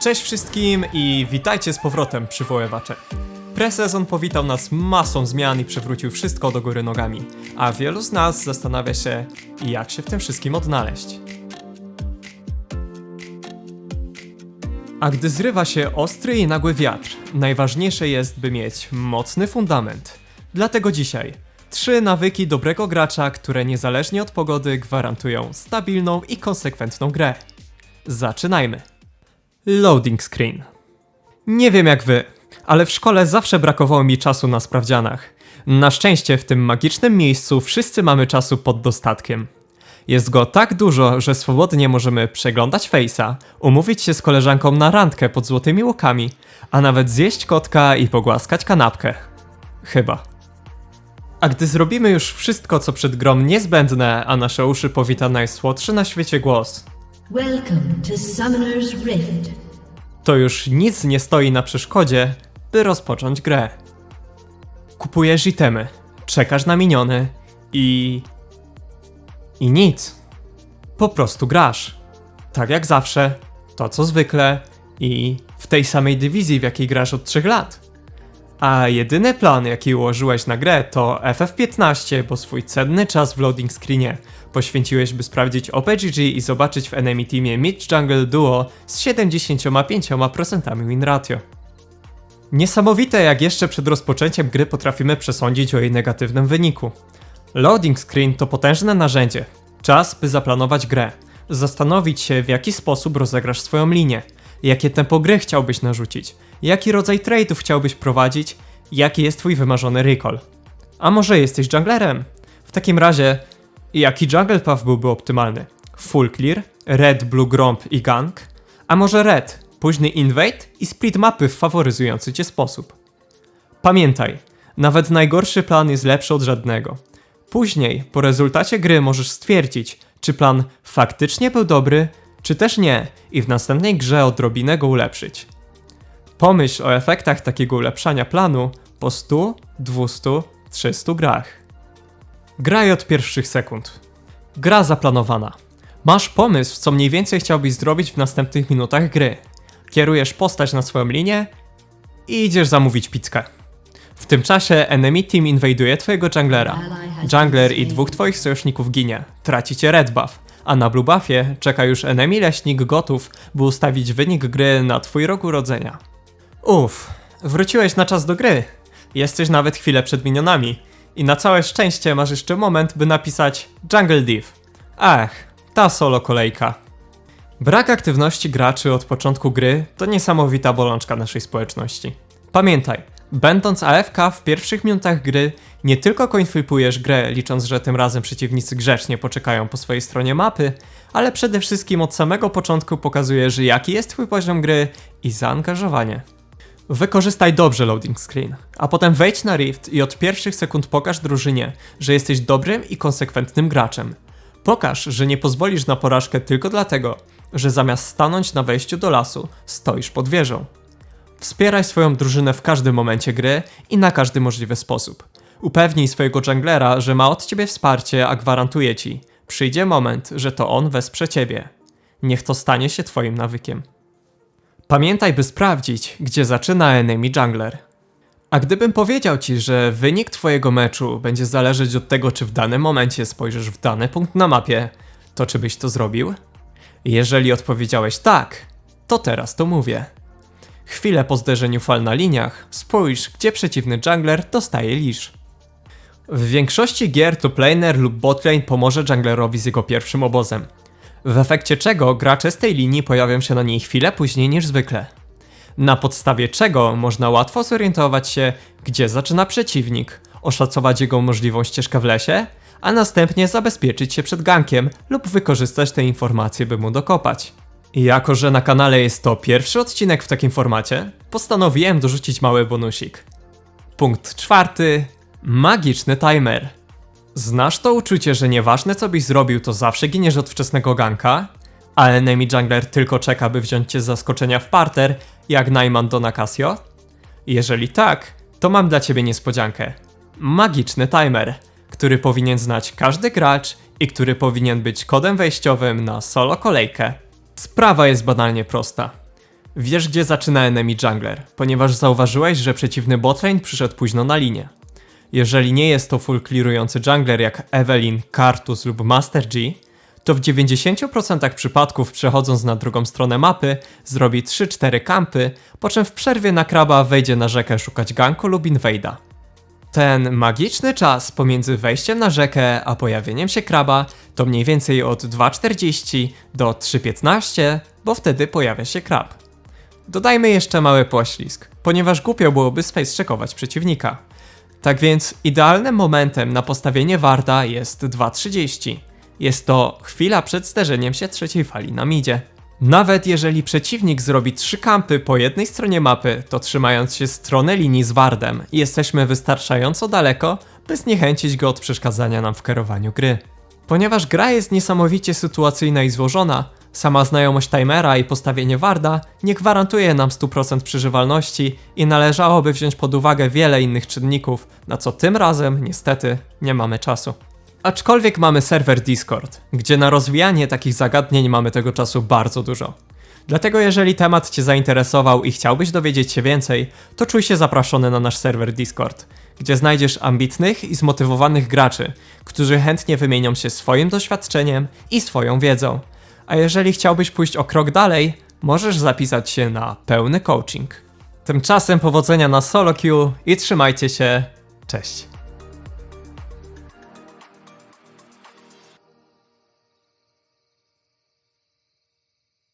Cześć wszystkim i witajcie z powrotem przywoływacze. Presezon powitał nas masą zmian i przewrócił wszystko do góry nogami, a wielu z nas zastanawia się, jak się w tym wszystkim odnaleźć. A gdy zrywa się ostry i nagły wiatr, najważniejsze jest, by mieć mocny fundament. Dlatego dzisiaj trzy nawyki dobrego gracza, które niezależnie od pogody gwarantują stabilną i konsekwentną grę. Zaczynajmy. Loading screen. Nie wiem jak wy, ale w szkole zawsze brakowało mi czasu na sprawdzianach. Na szczęście w tym magicznym miejscu wszyscy mamy czasu pod dostatkiem. Jest go tak dużo, że swobodnie możemy przeglądać Face'a, umówić się z koleżanką na randkę pod złotymi łukami, a nawet zjeść kotka i pogłaskać kanapkę. Chyba. A gdy zrobimy już wszystko, co przed grą niezbędne, a nasze uszy powita najsłodszy na świecie głos, Welcome to Summoner's Rift. To już nic nie stoi na przeszkodzie, by rozpocząć grę. Kupujesz itemy, czekasz na miniony i. i nic. Po prostu grasz. Tak jak zawsze, to co zwykle i w tej samej dywizji, w jakiej grasz od 3 lat. A jedyny plan, jaki ułożyłeś na grę, to FF15, bo swój cenny czas w loading screenie poświęciłeś, by sprawdzić OPGG i zobaczyć w enemy teamie Mid Jungle Duo z 75% win ratio. Niesamowite, jak jeszcze przed rozpoczęciem gry potrafimy przesądzić o jej negatywnym wyniku. Loading screen to potężne narzędzie. Czas, by zaplanować grę. Zastanowić się, w jaki sposób rozegrasz swoją linię. Jakie tempo gry chciałbyś narzucić. Jaki rodzaj trade'ów chciałbyś prowadzić. Jaki jest twój wymarzony recall. A może jesteś junglerem? W takim razie, jaki jungle path byłby optymalny? Full clear, red, blue gromp i gank? A może red, późny invade i split mapy w faworyzujący cię sposób? Pamiętaj, nawet najgorszy plan jest lepszy od żadnego. Później, po rezultacie gry możesz stwierdzić, czy plan faktycznie był dobry, czy też nie i w następnej grze odrobinę go ulepszyć. Pomyśl o efektach takiego ulepszania planu po 100, 200, 300 grach. Graj od pierwszych sekund. Gra zaplanowana. Masz pomysł, co mniej więcej chciałbyś zrobić w następnych minutach gry. Kierujesz postać na swoją linię i idziesz zamówić pizzkę. W tym czasie enemy team inwajduje twojego junglera. Jungler i dwóch twoich sojuszników ginie. Tracicie red buff, a na blue buffie czeka już enemy leśnik gotów, by ustawić wynik gry na twój rok urodzenia. Uff, wróciłeś na czas do gry. Jesteś nawet chwilę przed minionami. I na całe szczęście masz jeszcze moment, by napisać Jungle Div. Ach, ta solo kolejka. Brak aktywności graczy od początku gry to niesamowita bolączka naszej społeczności. Pamiętaj, będąc AFK w pierwszych minutach gry, nie tylko coinflipujesz grę, licząc, że tym razem przeciwnicy grzecznie poczekają po swojej stronie mapy, ale przede wszystkim od samego początku pokazujesz, jaki jest twój poziom gry i zaangażowanie. Wykorzystaj dobrze loading screen, a potem wejdź na Rift i od pierwszych sekund pokaż drużynie, że jesteś dobrym i konsekwentnym graczem. Pokaż, że nie pozwolisz na porażkę tylko dlatego, że zamiast stanąć na wejściu do lasu, stoisz pod wieżą. Wspieraj swoją drużynę w każdym momencie gry i na każdy możliwy sposób. Upewnij swojego junglera, że ma od ciebie wsparcie, a gwarantuję ci, przyjdzie moment, że to on wesprze ciebie. Niech to stanie się twoim nawykiem. Pamiętaj, by sprawdzić, gdzie zaczyna enemy jungler. A gdybym powiedział ci, że wynik twojego meczu będzie zależeć od tego, czy w danym momencie spojrzysz w dany punkt na mapie, to czy byś to zrobił? Jeżeli odpowiedziałeś tak, to teraz to mówię. Chwilę po zderzeniu fal na liniach, spójrz, gdzie przeciwny jungler dostaje lisz. W większości gier to laner lub botlane pomoże junglerowi z jego pierwszym obozem. W efekcie czego gracze z tej linii pojawią się na niej chwilę później niż zwykle. Na podstawie czego można łatwo zorientować się, gdzie zaczyna przeciwnik, oszacować jego możliwą ścieżkę w lesie, a następnie zabezpieczyć się przed gankiem lub wykorzystać te informacje, by mu dokopać. Jako, że na kanale jest to pierwszy odcinek w takim formacie, postanowiłem dorzucić mały bonusik. Punkt czwarty. Magiczny timer. Znasz to uczucie, że nieważne co byś zrobił, to zawsze giniesz od wczesnego ganka, a enemy jungler tylko czeka, by wziąć cię z zaskoczenia w parter, jak Najman do Nakasio? Jeżeli tak, to mam dla ciebie niespodziankę. Magiczny timer, który powinien znać każdy gracz i który powinien być kodem wejściowym na solo kolejkę. Sprawa jest banalnie prosta. Wiesz, gdzie zaczyna enemy jungler, ponieważ zauważyłeś, że przeciwny botlane przyszedł późno na linię. Jeżeli nie jest to full clearujący jungler jak Evelyn, Kartus lub Master G, to w 90% przypadków przechodząc na drugą stronę mapy zrobi 3-4 kampy, po czym w przerwie na kraba wejdzie na rzekę szukać ganku lub invade'a. Ten magiczny czas pomiędzy wejściem na rzekę a pojawieniem się kraba to mniej więcej od 2.40 do 3.15, bo wtedy pojawia się krab. Dodajmy jeszcze mały poślizg, ponieważ głupio byłoby space-checkować przeciwnika. Tak więc idealnym momentem na postawienie warda jest 2.30. Jest to chwila przed zderzeniem się trzeciej fali na midzie. Nawet jeżeli przeciwnik zrobi trzy kampy po jednej stronie mapy, to trzymając się strony linii z wardem, jesteśmy wystarczająco daleko, by zniechęcić go od przeszkadzania nam w kierowaniu gry. Ponieważ gra jest niesamowicie sytuacyjna i złożona, sama znajomość timera i postawienie warda nie gwarantuje nam 100% przeżywalności i należałoby wziąć pod uwagę wiele innych czynników, na co tym razem niestety nie mamy czasu. Aczkolwiek mamy serwer Discord, gdzie na rozwijanie takich zagadnień mamy tego czasu bardzo dużo. Dlatego jeżeli temat Cię zainteresował i chciałbyś dowiedzieć się więcej, to czuj się zaproszony na nasz serwer Discord, gdzie znajdziesz ambitnych i zmotywowanych graczy, którzy chętnie wymienią się swoim doświadczeniem i swoją wiedzą. A jeżeli chciałbyś pójść o krok dalej, możesz zapisać się na pełny coaching. Tymczasem powodzenia na solo queue i trzymajcie się. Cześć.